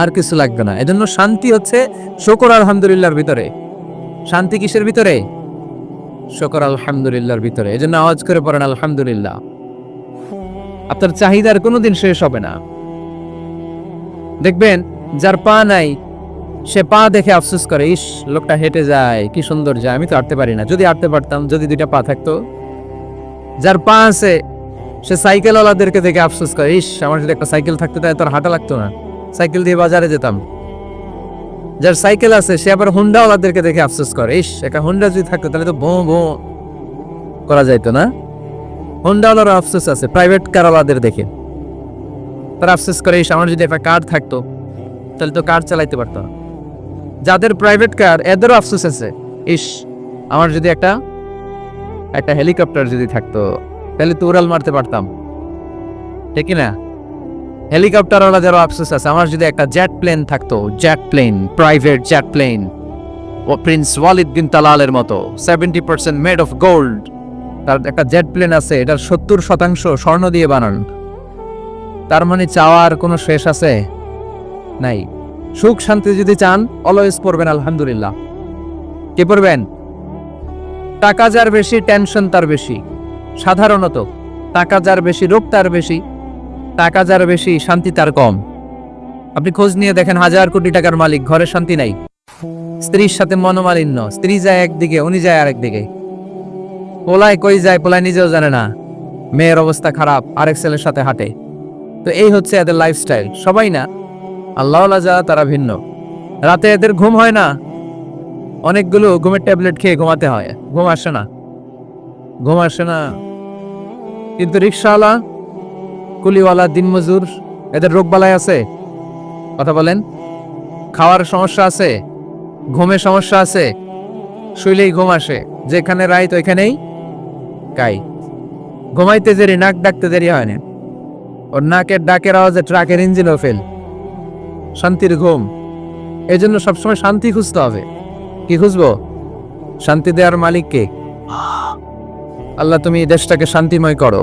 আর কিছু লাগবে না। এজন্য শান্তি হচ্ছে শকর আলহামদুলিল্লাহর ভিতরে। শান্তি কিসের ভিতরে? শকর আলহামদুলিল্লাহর ভিতরে। এজন্য আওয়াজ করে পড়েন, আলহামদুলিল্লাহ। আপনার চাহিদার কোনোদিন শেষ হবে না। দেখবেন, যার পা নাই, সে পা দেখে আফসোস করে, ইস, লোকটা হেঁটে যায়, কি সুন্দর যায়, আমি তো হাঁটতে পারি না। যদি হাঁটতে পারতাম, যদি দুইটা পা থাকতো। যার পা আছে, সে সাইকেলওয়ালাদেরকে দেখে আফসোস করে, ইস, আমার যদি একটা সাইকেল থাকতো, তাহলে তোর হাঁটা লাগতো না। সাইকেল দিয়ে বাজারে যেতাম। যার সাইকেল আছে, সে আবার হুন্ডাওয়ালাদেরকে দেখে আফসোস করে। ইস একটা হুন্ডা যদি থাকতো, তাহলে তো ভো ভো করা যাইতো না। হুন্ডাওয়ালারও আফসোস আছে, প্রাইভেট কারওয়ালাদের দেখে। তারা আফসোস করে, ইস, আমার যদি একটা কার থাকতো, তাহলে তো কার চালাইতে পারতো। যাদের প্রাইভেট কার, এদেরও আফসোস আছে, ইস, আমার যদি একটা একটা হেলিকপ্টার যদি থাকতো, তাহলে তো উড়াল মারতে পারতাম। ঠিক না? হেলিকপ্টারওয়ালা যারা আফসোস আছে, আমার যদি একটা জেট প্লেন থাকতো jet plane private jet plane ও প্রিন্স ওয়ালিদ বিন তালালের মতো seventy percent made of gold তার একটা জেট প্লেন আছে, এটার সত্তর শতাংশ স্বর্ণ দিয়ে বানান। তার মানে চাওয়ার কোনো শেষ আছে? নাই। সুখ শান্তি যদি চান অলওয়েজ পড়বেন, আলহামদুলিল্লাহ। কে পড়বেন? টাকা যার বেশি টেনশন তার বেশি। সাধারণত, টাকা যার বেশি, রোগ তার বেশি। টাকা যার বেশি, শান্তি তার কম। আপনি খোঁজ নিয়ে দেখেন হাজার কোটি টাকার মালিক, ঘরে শান্তি নাই। স্ত্রীর সাথে মনোমালিন্য, স্ত্রী যায় একদিকে, উনি যায় আরেক দিকে। পোলায় কই যায়, পোলায় নিজেও জানে না। মেয়ের অবস্থা খারাপ, আরেক ছেলের সাথে হাঁটে। তো এই হচ্ছে এদের লাইফস্টাইল সবাই না? আল্লাহ যা, তারা ভিন্ন। রাতে এদের ঘুম হয় না। অনেকগুলো ঘুমের ট্যাবলেট খেয়ে ঘুমাতে হয়, ঘুম আসে না। ঘুম আসে না। কিন্তু রিক্সাওয়ালা কুলিওয়ালা দিনমজুর, এদের রোগ বালাই আছে? কথা বলেন। খাওয়ার সমস্যা আছে? ঘুমের সমস্যা আছে? শুইলেই ঘুম আসে। যেখানে রাইত, ওইখানেই কাই। ঘুমাইতে দেরি, নাক ডাকতে দেরি হয় না। ওর নাকের ডাকের আওয়াজে ট্রাকের ইঞ্জিনও ফেল শান্তির ঘুম। এই জন্য সবসময় শান্তি খুঁজতে হবে। কি খুঁজবো? শান্তি দেওয়ার মালিককে আল্লাহ, তুমি দেশটাকে শান্তিময় করো।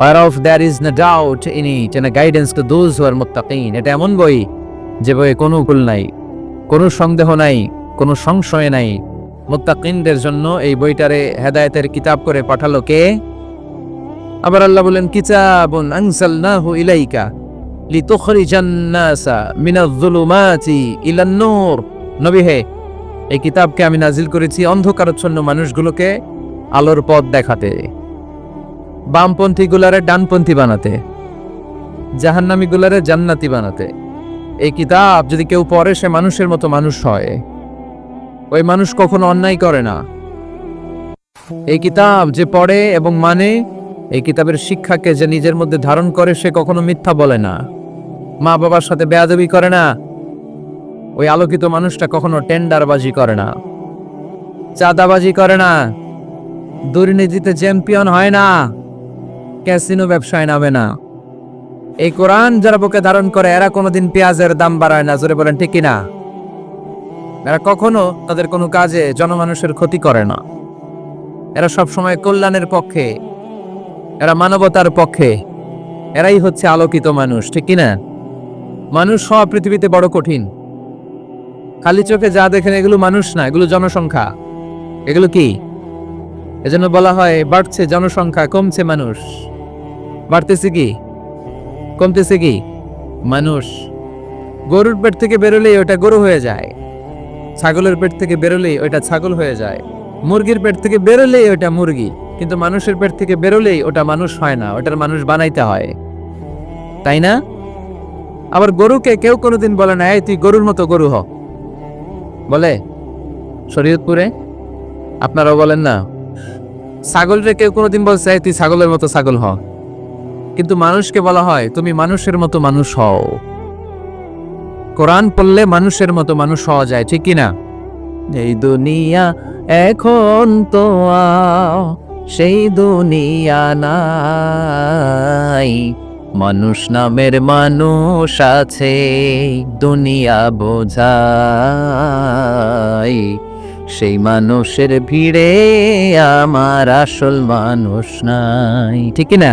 whereof there is no doubt in it, and a guidance to those who are muttaqin. এটা এমন বই যে বইয়ে কোনো ভুল নাই, কোনো সন্দেহ নাই, কোনো সংশয় নাই। মুত্তাকিনদের জন্য এই বইটারে হেদায়েতের কিতাব করে পাঠালো কে? আবার আল্লাহ বলেন, কিতাবুন আনসালনাহু ইলাইকা লিতুখরিজান নাসা মিনাজ-যুলুমাতি ইলান নূর। নবী হে, এই কিতাবকে আমি নাজিল করেছি অন্ধকারচ্ছন্ন মানুষগুলোকে আলোর পথ দেখাতে। বামপন্থী গুলারে ডানপন্থী বানাতে, জাহান্নামী গুলারে জান্নাতি বানাতে। এই কিতাব যদি কেউ পড়ে, সে মানুষের মতো মানুষ হয়। ওই মানুষ কখনো অন্যায় করে না। এই কিতাব যে পড়ে এবং মানে এই কিতাবের শিক্ষাকে যে নিজের মধ্যে ধারণ করে, সে কখনো মিথ্যা বলে না। মা বাবার সাথে বেয়াদবি করে না। ওই আলোকিত মানুষটা কখনো টেন্ডারবাজি করে না। চাঁদাবাজি করে না। দুর্নীতিতে চ্যাম্পিয়ন হয় না। ক্যাসিনো ব্যবসায় নামে না। এই কোরআন যারা বুকে ধারণ করে, এরা কোনোদিন পেঁয়াজের দাম বাড়ায় না, জোরে বলেন ঠিকই না এরা কখনো তাদের কোনো কাজে জনমানুষের ক্ষতি করে না। এরা সব সময় কল্যাণের পক্ষে, এরা মানবতার পক্ষে, এরাই হচ্ছে আলোকিত মানুষ, ঠিক কিনা? মানুষ হওয়া পৃথিবীতে বড় কঠিন। খালি চোখে যা দেখেন, এগুলো মানুষ না, এগুলো জনসংখ্যা। এগুলো কি? এজন্য বলা হয়, বাড়ছে জনসংখ্যা, কমছে মানুষ। বাড়তেছে কি? কমতেছে কি? মানুষ, গরুর পেট থেকে বেরোলেই ওটা গরু হয়ে যায়। ছাগলের পেট থেকে বেরোলেই ওটা ছাগল হয়ে যায়। মুরগির পেট থেকে বেরোলেই ওটা মুরগি, কিন্তু মানুষের পেট থেকে বেরোলেই ওটা মানুষ হয় না, ওটার মানুষ বানাইতে হয়। তাই না? আবার গরুকে কেউ কোনোদিন বলে না, এই, তুই গরুর মতো গরু হ। বলে? শরীয়তপুরে? আপনারাও বলেন না। ছাগলরে কেউ কোনোদিন বলছে, "এই, তুই ছাগলের মতো ছাগল হ। কিন্তু মানুষকে বলা হয়, তুমি মানুষের মতো মানুষ হও। কোরআন পড়লে মানুষের মতো মানুষ হওয়া যায়, ঠিক কি না এই দুনিয়া এখন তো সেই দুনিয়া নাই। মানুষ নামের মানুষ আছে, দুনিয়া বোঝাই। সেই মানুষের ভিড়ে আমার আসল মানুষ নাই, ঠিক না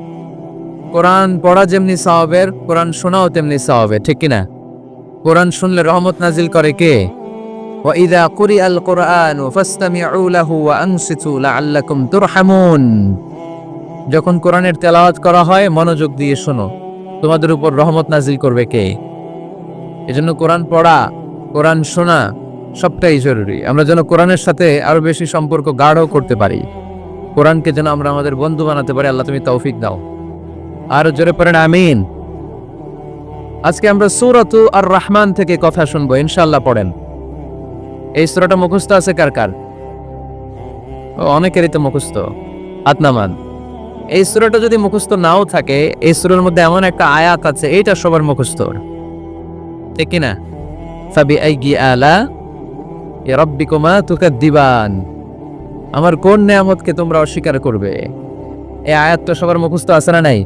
কোরআন পড়া যেমনি সাহাবের কোরআন শোনাও তেমনি সাহাবের ঠিক কিনা কোরআন শুনলে রহমত নাজিল করে কে وإذا قرئ القرآن فاستمعوا له وأنصتوا لعلكم ترحمون যখন কোরআনের তেলাওয়াত করা হয় মনোযোগ দিয়ে শোনো তোমাদের উপর রহমত নাজিল করবে কে এজন্য কোরআন পড়া কোরআন শোনা সবটাই জরুরি আমরা যেন কোরআনের সাথে আরো বেশি সম্পর্ক গাঢ় করতে পারি কোরআনকে যেন আমরা আমাদের বন্ধু বানাতে পারি আল্লাহ তুমি তৌফিক দাও আর জোরে পড়েন, আমিন। আজকে আমরা সূরাতু আর রহমান থেকে কথা শুনব ইনশাল্লাহ পড়েন। এই সূরাটা মুখস্থ আছে কার কার? অনেকেরই তো মুখস্থ। আতনামান এই সূরাটা যদি মুখস্থ নাও থাকে, এই সূরার মধ্যে এমন একটা আয়াত আছে, এইটা সবার মুখস্থ। ঠিক কি না ফাবি আইগি আলা রাব্বিকুমা তুকাদ্দিবান। আমার কোন নিয়ামতকে তোমরা অস্বীকার করবে? এই আয়াতটা সবার মুখস্থ আছে না নাই?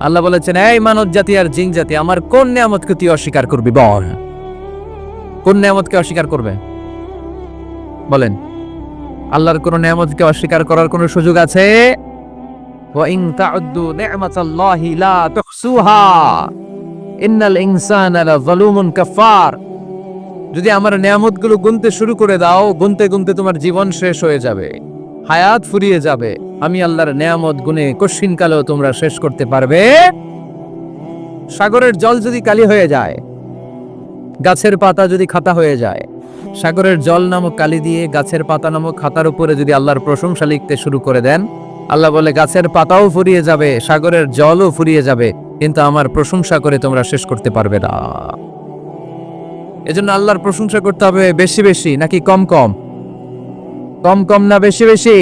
আল্লাহ বলেছেন, এই মানব জাতি আর জিন জাতি আমার কোন নিয়ামতকে তুই অস্বীকার করবি বল? কোন নিয়ামতকে অস্বীকার করবে? বলেন, আল্লাহর কোন নিয়ামতকে অস্বীকার করার কোন সুযোগ আছে? যদি আমার নিয়ামতগুলো গুনতে শুরু করে দাও, গুনতে গুনতে তোমার জীবন শেষ হয়ে যাবে। হায়াত ফুরিয়ে যাবে। আমি আল্লাহর নেয়ামত গুনে কশিন কালেও তোমরা শেষ করতে পারবে। সাগরের জল যদি কালি হয়ে যায়, গাছের পাতা যদি খাতা হয়ে যায়, সাগরের জল নামক কালি দিয়ে গাছের পাতা নামক খাতার উপরে যদি আল্লাহর প্রশংসা লিখতে শুরু করে দেন, আল্লাহ বলে, গাছের পাতাও ফুরিয়ে যাবে, সাগরের জলও ফুরিয়ে যাবে, কিন্তু আমার প্রশংসা করে তোমরা শেষ করতে পারবে না। এজন্য আল্লাহর প্রশংসা করতে হবে বেশি বেশি, নাকি কম কম? কম কম না বেশি বেশি।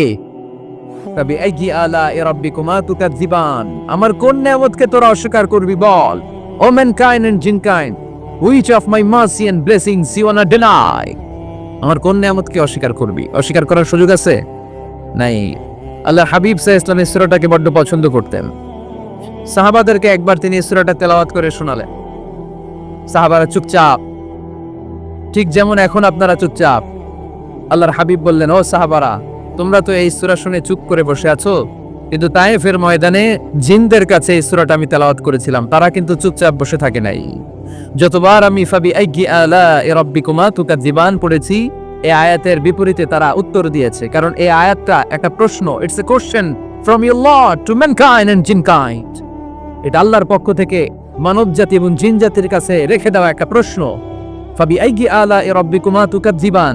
আমার কোন নিয়ামতকে তোরা অস্বীকার করবি বল। O mankind and jinnkind which of my mercy and blessings you want deny আমার কোন নিয়ামতকে অস্বীকার করবি? অস্বীকার করার সুযোগ আছে? নাই। আল্লাহ হাবিব সাহ ইসলাম এই সূরাটাকে বড্ড পছন্দ করতেন। সাহাবাদেরকে একবার তিনি সূরাটা তেলাওয়াত করে শোনালেন। সাহাবারা চুপচাপ। ঠিক যেমন এখন আপনারা চুপচাপ। আল্লাহর হাবিব বললেন, ও সাহাবারা, তোমরা তো এই সুরা শুনে চুপ করে বসে আছো। কিন্তু তায়েফের ময়দানে জিনদের কাছে এই সুরাটা আমি তেলাওয়াত করেছিলাম, তারা কিন্তু চুপচাপ বসে থাকে নাই। যতবার আমি ফাবি আইগি আলা এ রব্বিকুমা তুকাজ্জিবান পড়েছি এই আয়াতের বিপরীতে তারা উত্তর দিয়েছে। কারণ এই আয়াতটা একটা প্রশ্ন it's a question from your Lord to mankind and jinnkind এটা আল্লাহর পক্ষ থেকে মানব জাতি এবং জিন জাতির কাছে রেখে দেওয়া একটা প্রশ্ন। ফাবি আইগি আলা এ রব্বিকুমা তুকাজ্জিবান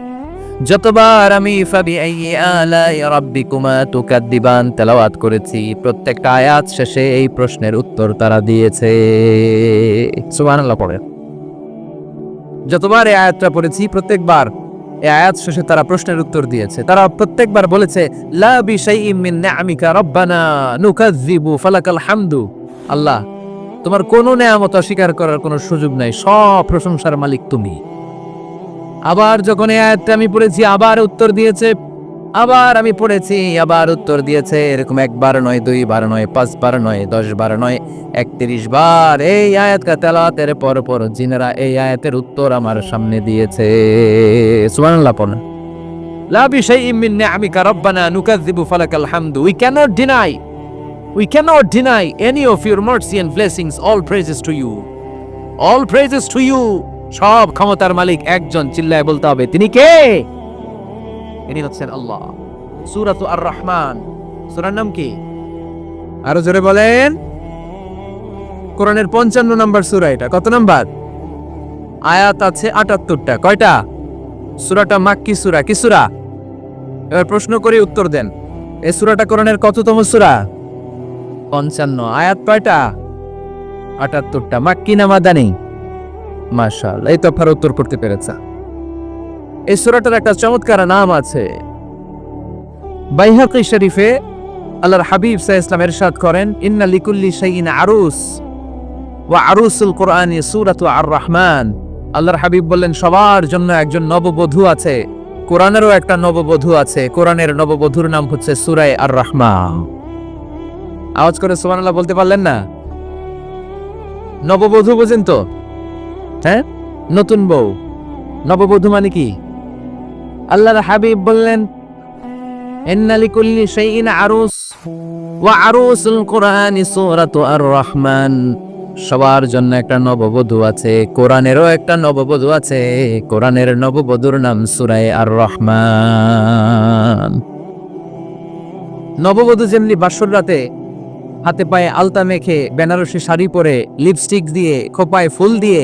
যতবার আমি ফাবি আলাই রাব্বিকুমা তুকাদ্দিবান তেলাওয়াত করেছি, প্রত্যেকটা আয়াত শেষে এই প্রশ্নের উত্তর তারা দিয়েছে। যতবার এই আয়াতটা পড়েছি, প্রত্যেকবার এই আয়াত শেষে তারা প্রশ্নের উত্তর দিয়েছে। তারা প্রত্যেকবার বলেছে, লা বিশাইইম মিন নিআমিকা রব্বানা নুকাযযিবু ফালাকাল হামদু। আল্লাহ, তোমার কোনো নেয়ামত অস্বীকার করার কোনো সুযোগ নাই, সব প্রশংসার মালিক তুমি। আবার যখন এই আয়াতটা আমি পড়েছি, আবার উত্তর দিয়েছে। আবার আমি পড়েছি, আবার উত্তর দিয়েছে। এরকম একবার নয় দুই দুইবার নয় পাঁচ পাঁচবার নয় দশ বার নয় একত্রিশ বার এই আয়াত কা তেলাওয়াতের পর পর জিনেরা এই আয়াতের উত্তর আমার সামনে দিয়েছে। সুবহানাল্লাহ লা বিশাইইম মিন নিআমিকা রব্বানা নুকাযযিবু ফালাকাল হামদু। We can't deny we can't deny any of your mercy and blessings all praises to you all praises to you সব ক্ষমতার মালিক একজন চিল্লায় বলতে হবে, তিনি কে? তিনি হচ্ছেন আল্লাহ। সূরাতু আর রহমান সূরার নাম কি? আরও জোরে বলেন। কোরআনের পঞ্চান্ন নম্বর সুরা এটা। কত নাম্বার? আয়াত আছে আটাত্তরটা। কয়টা? সূরাটা মাক্কি সুরা। কি সুরা? এবার প্রশ্ন করে উত্তর দেন। এই সুরাটা কোরআনের কততম সুরা? পঞ্চান্ন। আয়াত কয়টা? আটাত্তরটা। মাক্কি না মাদানি? মাশাআল্লাহ, এই তো আপনারা উত্তর করতে পেরেছে। এই সূরাটার একটা চমৎকার নাম আছে। বাইহাকি শরীফে আল্লাহর হাবিব সাহ ইসলাম এরশাদ করেন, ইন্না লিকুল্লি শাইইন আরুস, ওয়া আরুসুল কোরআনি সূরাতু আর রহমান আল্লাহর হাবিব বললেন, সবার জন্য একজন নববধূ আছে, কোরআনেরও একটা নববধূ আছে, কোরআনের নববধূর নাম হচ্ছে সূরায়ে আর রহমান আওয়াজ করে সুবহানাল্লাহ বলতে পারলেন না? নববধূ বোঝেন তো? হ্যাঁ? নতুন বউ। নববধূ মানে কি? আল্লাহর হাবিব বললেন, ইন্না লিকুল্লি শাইইন আরুস, ওয়া আরুসুল কোরআনি সূরাতু আর রহমান সবার জন্য একটা নববধূ আছে, কোরআনেরও একটা নববধূ আছে, কোরআনের নববধূর নাম সূরায়ে আর রহমান নববধূ যেমনি বাসর রাতে হাতে পায়ে আলতা মেখে বেনারসি শাড়ি পরে লিপস্টিক দিয়ে, খোপায় ফুল দিয়ে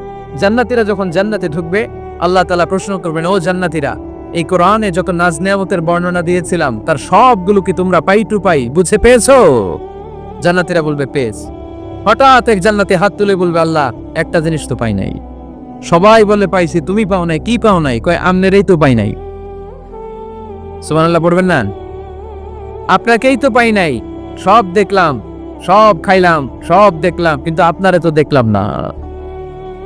জান্নাতীরা যখন জান্নাতে ঢুকবে, আল্লাহ তালা প্রশ্ন করবেন, ও জান্নাতীরা, এই কোরআনে যত নাজ নেয়ামতের বর্ণনা দিয়েছিলাম, তার সবগুলো কি তোমরা পাই টু পাই? বুঝে পেয়েছ? জান্নাতীরা বলবে, পেয়েছ। হঠাৎ এক জান্নাতে হাত তুলে বলবে, আল্লাহ, একটা জিনিস তো পাই নাই। সবাই বলে, পাইছি, তুমি পাও নাই, কি পাও নাই? কয়, আমনেরই তো পাই নাই। সুবহানাল্লাহ, পড়বেন না? আপনাকেই তো পাই নাই। সব দেখলাম, সব খাইলাম, সব দেখলাম, কিন্তু আপনারে তো দেখলাম না।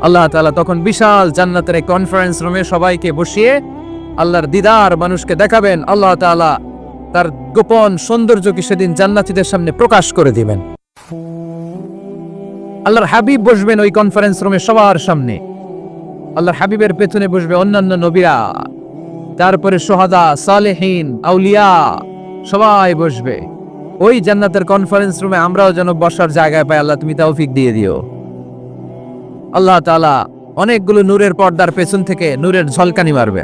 আল্লাহ তাআলা তখন বিশাল জান্নাতের কনফারেন্স রুমে সবাইকে বসিয়ে আল্লাহর দিদার মানুষকে দেখাবেন। আল্লাহ তাআলা তার গোপন সৌন্দর্যকে সেদিন জান্নাতীদের সামনে প্রকাশ করে দিবেন। আল্লাহর হাবিব বসবেন ওই কনফারেন্স রুমে সবার সামনে। আল্লাহর হাবিবের পেছনে বসবে অন্যান্য নবীরা। তারপরে সোহাদা, সালেহীন, আউলিয়া সবাই বসবে। ওই জান্নাতের কনফারেন্স রুমে আমরাও যেন বসার জায়গায় পাই। আল্লাহ তুমি তৌফিক দিয়ে দিও। আল্লাহ তাআলা অনেকগুলো নূরের পর্দার পেছন থেকে নূরের ঝলকানি মারবে।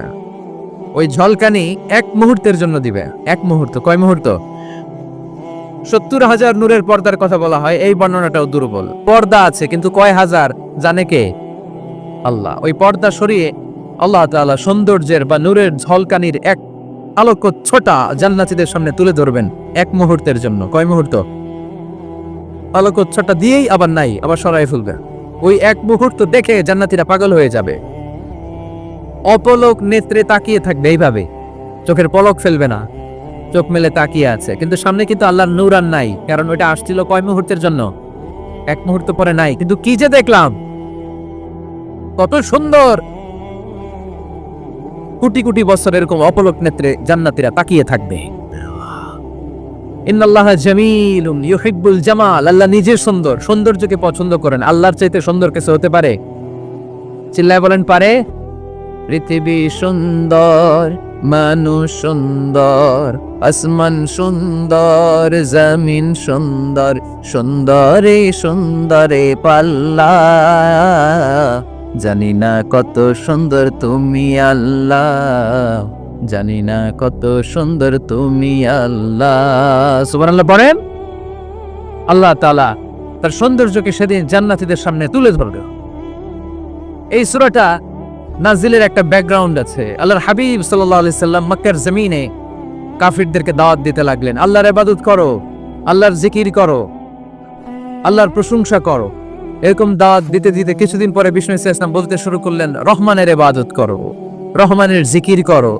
ওই ঝলকানি এক মুহূর্তের জন্য দিবে। এক মুহূর্ত। কয় মুহূর্ত? সত্তর হাজার নূরের পর্দার কথা বলা হয়। এই বর্ণনাটাও দুর্বল। পর্দা আছে, কিন্তু কয় হাজার জানে কে? আল্লাহ। ওই পর্দা সরিয়ে আল্লাহ তালা সৌন্দর্যের বা নূরের ঝলকানির এক আলোক ছোটা জান্নাতীদের সামনে তুলে ধরবেন এক মুহূর্তের জন্য। কয় মুহূর্ত? আলোক ছোটা দিয়েই আবার নাই, আবার সরাই ফেলবে। ওই এক মুহূর্ত দেখে জান্নাতীরা পাগল হয়ে যাবে। অপলক নেত্রে তাকিয়ে থাকবে এইভাবে। চোখের পলক ফেলবে না। চোখ মেলে তাকিয়ে আছে। কিন্তু সামনে কিন্তু আল্লাহর নূর আর নাই, কারণ ওইটা আসছিল কয় মুহূর্তের জন্য? এক মুহূর্ত পরে নাই। কিন্তু কি যে দেখলাম? কত সুন্দর! কোটি কোটি বছর এরকম অপলক নেত্রে জান্নাতিরা তাকিয়ে থাকবে। ইন্নাল্লাহ জামিলুন ইউহিব্বুল জামাল। আল্লাহ নিজে সুন্দর, সৌন্দর্যকে পছন্দ করেন। আল্লাহর চাইতে সুন্দর কিছু হতে পারে? চিল্লায় বলেন, পারে। পৃথিবী সুন্দর, মানুষ সুন্দর, আসমান সুন্দর, জমিন সুন্দর, সুন্দরে সুন্দরে পাল্লা। জানি না কত সুন্দর তুমি আল্লাহ। জানি না কত সুন্দর তুমি আল্লাহ। পড়েন। আল্লাহ তাআলা তার সৌন্দর্যকে সেদিন জান্নাতীদের সামনে তুলে ধরবে। এই সূরাটা নাজিলের একটা ব্যাকগ্রাউন্ড আছে। আল্লাহর হাবিব আলাইহি সাল্লাম মক্কার জমিনে কাফিরদেরকে দাওয়াত দিতে লাগলেন। আল্লাহর এবাদত করো, আল্লাহর জিকির করো, আল্লাহর প্রশংসা করো। এরকম দাওয়াত দিতে দিতে কিছুদিন পরে বিষ্ণু ইসলাম বলতে শুরু করলেন, রহমানের এবাদত করো, রহমানের জিকির করো।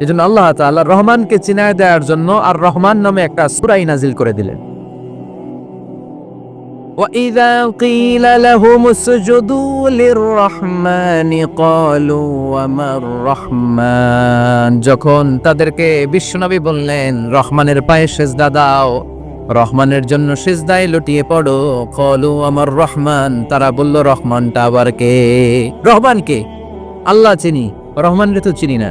এই জন্য আল্লাহ তাআলা রহমানকে চিনায় দেওয়ার জন্য আর রহমান নামে একটা সুরাই নাজিল করে দিলেন وإذا قيل لهم اسجدوا للرحمن قالوا وما الرحمن যখন তাদেরকে বিশ্বনবী বললেন রহমানের পায়ে সেজদা দাও রহমানের জন্য সেজদায় লুটিয়ে পড়ো কলু আমার রহমান তারা বলল রহমানটা আবার কে রহমান কে আল্লাহ চিনি রহমানরে তো চিনি না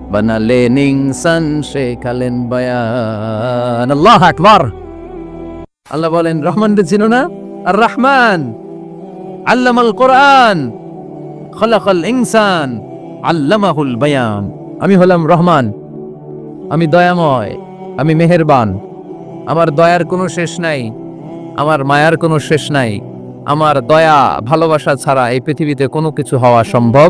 বানালেন ইনসান শেখালেন বায়ান আল্লাহ আকবার। আল্লাহ বলেন, রহমান রে চিনো না? আর রহমান, আল্লামাল কোরআন, খলাকাল ইনসান, আল্লামাহুল বায়ান। আমি হলাম রহমান, আমি দয়াময়, আমি মেহেরবান। আমার দয়ার কোনো শেষ নাই, আমার মায়ার কোনো শেষ নাই। আমার দয়া, ভালোবাসা ছাড়া এই পৃথিবীতে কোনো কিছু হওয়া সম্ভব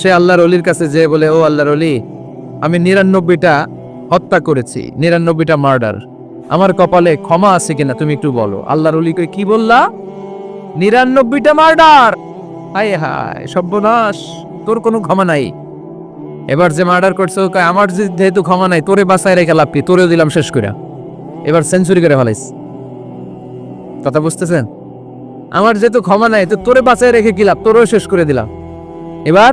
সে আল্লাহর অলির কাছে যে বলে ও আল্লাহর অলি আমি নিরানব্বইটা হত্যা করেছি নিরানব্বইটা মার্ডার। আমার কপালে ক্ষমা আছে কিনা তুমি একটু বলো। আল্লাহর অলিকে কি বললা? নিরানব্বইটা মার্ডার? হায় হায় সর্বনাশ তোর কোনো ক্ষমা নাই। এবার যে মার্ডার করছে ও কয়, আমার যেহেতু ক্ষমা নাই তোরে বাসায় রেখে লাভ কি? তোরেও দিলাম শেষ করে এবার সেঞ্চুরি করে ফেলাইস। কথা বুঝতেছেন? আমার যেহেতু ক্ষমা নাই তো তোরে বাঁচায় রেখে কি লাভ? তোরেও শেষ করে দিলাম। এবার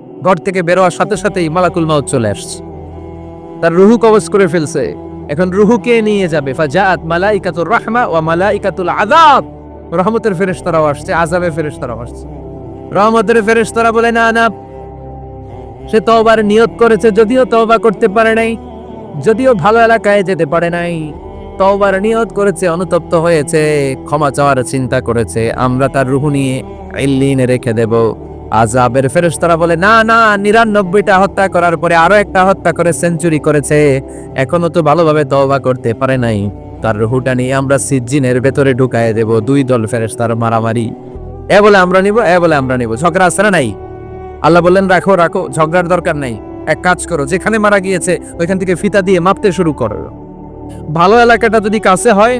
ঘর থেকে বেরোয়ার সাথে সাথেই মালাকুল মাউত চলে আসছে। তার রুহু কবজ করে ফেলছে। এখন রুহুকে নিয়ে যাবে? ফাজাত মালাইকাতুর রাহমা ওয়া মালাইকাতুল আযাব। রহমতের ফেরেশতারাও আসছে, আযাবের ফেরেশতারাও আসছে। রহমতের ফেরেশতারা বলে, না না। সে তওবার নিয়ত করেছে, যদিও তওবা করতে পারে নাই, যদিও ভালো এলাকায় যেতে পারে নাই। তওবার নিয়ত করেছে, অনুতপ্ত হয়েছে, ক্ষমা চাওয়ার চিন্তা করেছে। আমরা তার রুহু নিয়ে ইল্লিনে রেখে দেব। আজাবের ফেরেশতারা বলে, না না, নিরানব্বইটা হত্যা করার পরে আরও একটা হত্যা করে সেঞ্চুরি করেছে। এখনও তো ভালোভাবে তওবা করতে পারে নাই। তার রুহুটা নিয়ে আমরা সিজ্জিনের ভেতরে ঢুকায় দেব, দুই দল ফেরেশতার মারামারি। এ বলে আমরা নিব, এ বলে আমরা নিব। ঝগড়া আছে না নাই? আল্লাহ বললেন, রাখো রাখো, ঝগড়ার দরকার নাই। এক কাজ করো, যেখানে মারা গিয়েছে, ওইখান থেকে ফিতা দিয়ে মাপতে শুরু করো। ভালো এলাকাটা যদি কাছে হয়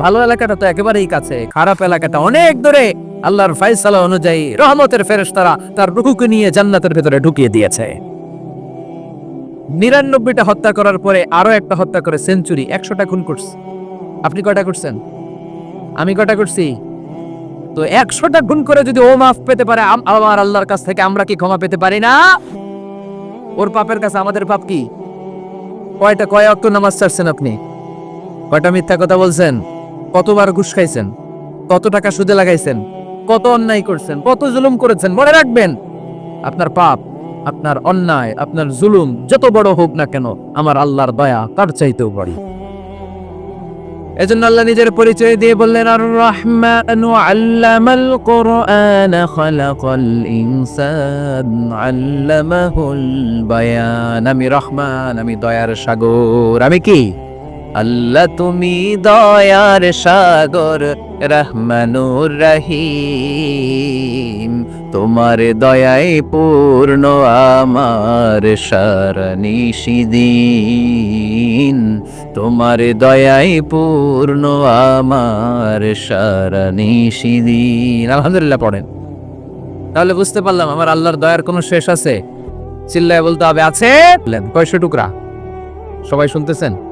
ভালো এলাকাটা তো একেবারেই কাছে, খারাপ এলাকাটা অনেক দূরে। আল্লাহর ফাইসালা অনুযায়ী রহমতের ফেরেশতারা তার রুহুকে নিয়ে জান্নাতের ভেতরে ঢুকিয়ে দিয়েছে। নিরানব্বইটা হত্যা করার পরে আরও একটা হত্যা করে সেঞ্চুরি, একশোটা খুন করছে। আপনি কটা করছেন? আমি কটা করছি? তো একশোটা গুণ করে যদি ও মাফ পেতে পারে আমার আল্লাহর কাছ থেকে আমরা কি ক্ষমা পেতে পারি না? ওর পাপের কাছে আমাদের পাপ কি? কয়টা, কয় অক্ট নামাজ ছাড়ছেন আপনি? কয়টা মিথ্যা কথা বলছেন? কতবার ঘুষ খাইছেন? কত টাকা সুদে লাগাইছেন? কত অন্যায় করছেন? কত জুলুম করেছেন? মনে রাখবেন, আপনার পাপ, আপনার অন্যায়, আপনার জুলুম যত বড় হোক না কেন, আমার আল্লাহর দয়া তার চাইতেও বড়। এজন্য আল্লাহ নিজের পরিচয় দিয়ে বললেন আর রহমান আল্লামাল কোরআন খালাকাল ইনসান, আল্লামাহুল বায়ান। আমি রহমান, আমি দয়ার সাগর। আমি কি? আল্লাহ তুমি দয়ার সাগর, রহমানুর রহিম। তোমার দয়ায় পূর্ণ আমার সারনিশিদিন তোমার দয়ায় পূর্ণ আমার সারনিশিদিন আলহামদুলিল্লাহ পড়েন। তাহলে বুঝতে পারলাম আমার আল্লাহর দয়ার কোনো শেষ আছে। চিল্লায় বলতে হবে, আছে? কয়শো টুকরা? সবাই শুনতেছেন?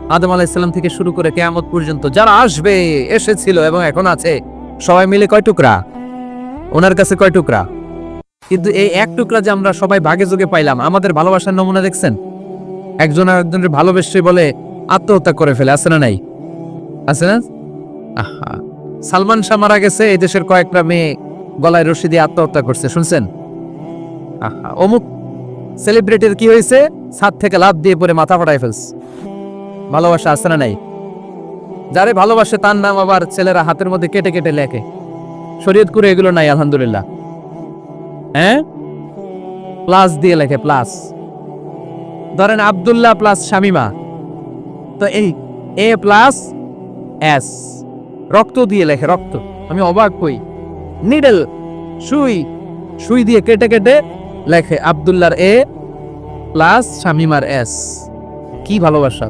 আদম আলাইসাল্লাম থেকে শুরু করে কেয়ামত পর্যন্ত যারা আসবে, এসেছিল এবং এখন আছে, সবাই মিলে কয় টুকরা? ওনার কাছে কয় টুকরা? কিন্তু এই এক টুকরা যে আমরা সবাই ভাগে যোগে পাইলাম, আমাদের ভালোবাসার নমুনা দেখছেন? একজন একজনের ভালোবেসে বলে, আত্মহত্যা করে ফেলে, আছে না নাই? আছে না? আহা। সালমান শাহ মারা গেছে, এই দেশের কয়েকটা মেয়ে গলায় রশি দিয়ে আত্মহত্যা করছে, শুনছেন? আহা, অমুক সেলিব্রিটির কি হয়েছে? ছাদ থেকে লাভ দিয়ে পরে মাথা ফাটাই ফেলছে। ভালোবাসা আছে না নাই? যারে ভালোবাসে তার নাম আবার ছেলেরা হাতের মধ্যে কেটে কেটে লেখে। শরীয়ত করে এগুলো নাই, আলহামদুলিল্লাহ। হ্যাঁ? প্লাস দিয়ে লেখে, প্লাস। ধরেন আব্দুল্লাহ প্লাস শামিমা। তো এই এ প্লাস এস। রক্ত দিয়ে লেখে, রক্ত। আমি অবাক হই। নিডল, সুই। সুই দিয়ে কেটে কেটে লেখে, আব্দুল্লাহর এ প্লাস শামিমার এস। কি ভালোবাসা।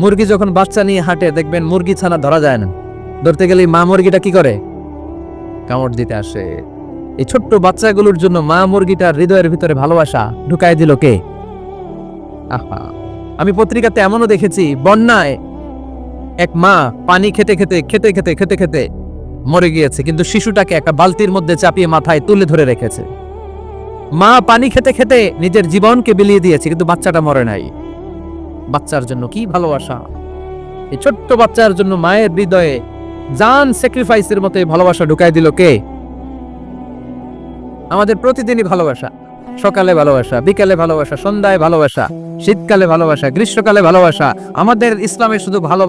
মুরগি যখন বাচ্চা নিয়ে হাঁটে, দেখবেন মুরগি ছানা ধরা যায় না। ধরতে গেলে মা মুরগিটা কি করে? কামড় দিতে আসে। এই ছোট্ট বাচ্চাগুলোর জন্য মা মুরগিটার হৃদয়ের ভিতরে ভালোবাসা ঢুকাই দিল কে? আহা, আমি পত্রিকাতে এমনও দেখেছি, বন্যায় এক মা পানি খেতে খেতে খেতে খেতে খেতে খেতে মরে গিয়েছে, কিন্তু শিশুটাকে একটা বালতির মধ্যে চাপিয়ে মাথায় তুলে ধরে রেখেছে। মা পানি খেতে খেতে নিজের জীবনকে বিলিয়ে দিয়েছে, কিন্তু বাচ্চাটা মরে নাই। বাচ্চার জন্য কি ভালোবাসা? এই ছোট্ট বাচ্চার জন্য মায়ের হৃদয়ে জান স্যাক্রিফাইসের মতো ভালোবাসা ঢুকাই দিল কে? আমাদের প্রতিদিনই ভালোবাসা। সকালে ভালোবাসা, বিকালে ভালোবাসা, সন্ধ্যায় ভালোবাসা, শীতকালে ভালোবাসা, গ্রীষ্মকালে ভালোবাসা। আমাদের ইসলামে শুধু ভালো